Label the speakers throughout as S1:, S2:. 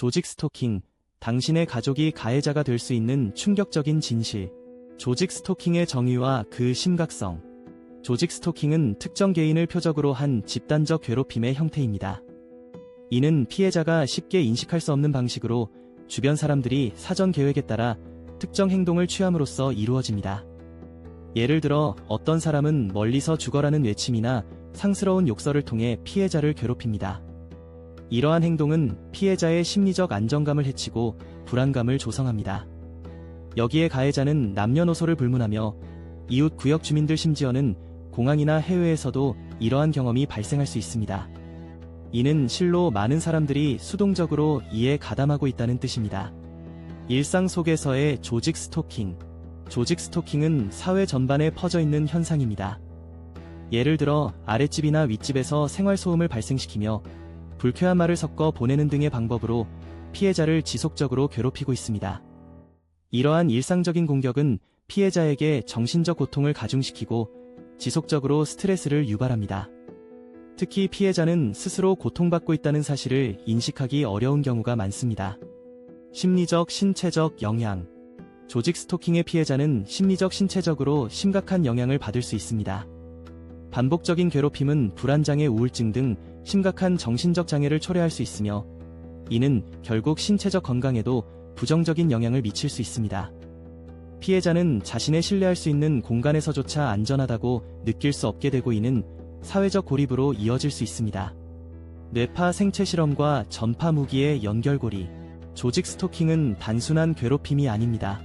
S1: 조직 스토킹, 당신의 가족이 가해자가 될 수 있는 충격적인 진실. 조직 스토킹의 정의와 그 심각성. 조직 스토킹은 특정 개인을 표적으로 한 집단적 괴롭힘의 형태입니다. 이는 피해자가 쉽게 인식할 수 없는 방식으로 주변 사람들이 사전 계획에 따라 특정 행동을 취함으로써 이루어집니다. 예를 들어 어떤 사람은 멀리서 죽어라는 외침이나 상스러운 욕설을 통해 피해자를 괴롭힙니다. 이러한 행동은 피해자의 심리적 안정감을 해치고 불안감을 조성합니다. 여기에 가해자는 남녀노소를 불문하며 이웃 구역 주민들 심지어는 공항이나 해외에서도 이러한 경험이 발생할 수 있습니다. 이는 실로 많은 사람들이 수동적으로 이에 가담하고 있다는 뜻입니다. 일상 속에서의 조직 스토킹. 조직 스토킹은 사회 전반에 퍼져 있는 현상입니다. 예를 들어 아랫집이나 윗집에서 생활소음을 발생시키며 불쾌한 말을 섞어 보내는 등의 방법으로 피해자를 지속적으로 괴롭히고 있습니다. 이러한 일상적인 공격은 피해자에게 정신적 고통을 가중시키고 지속적으로 스트레스를 유발합니다. 특히 피해자는 스스로 고통받고 있다는 사실을 인식하기 어려운 경우가 많습니다. 심리적, 신체적 영향. 조직 스토킹의 피해자는 심리적, 신체적으로 심각한 영향을 받을 수 있습니다. 반복적인 괴롭힘은 불안장애 우울증 등 심각한 정신적 장애를 초래할 수 있으며 이는 결국 신체적 건강에도 부정적인 영향을 미칠 수 있습니다. 피해자는 자신의 신뢰할 수 있는 공간에서조차 안전하다고 느낄 수 없게 되고 이는 사회적 고립으로 이어질 수 있습니다. 뇌파 생체 실험과 전파 무기의 연결고리. 조직 스토킹은 단순한 괴롭힘이 아닙니다.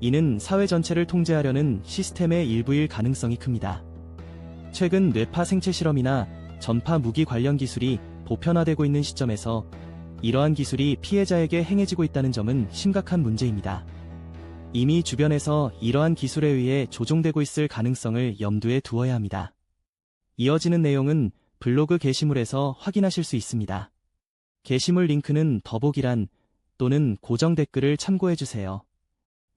S1: 이는 사회 전체를 통제하려는 시스템의 일부일 가능성이 큽니다. 최근 뇌파 생체 실험이나 전파 무기 관련 기술이 보편화되고 있는 시점에서 이러한 기술이 피해자에게 행해지고 있다는 점은 심각한 문제입니다. 이미 주변에서 이러한 기술에 의해 조종되고 있을 가능성을 염두에 두어야 합니다. 이어지는 내용은 블로그 게시물에서 확인하실 수 있습니다. 게시물 링크는 더보기란 또는 고정 댓글을 참고해주세요.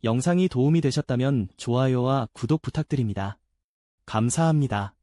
S1: 영상이 도움이 되셨다면 좋아요와 구독 부탁드립니다. 감사합니다.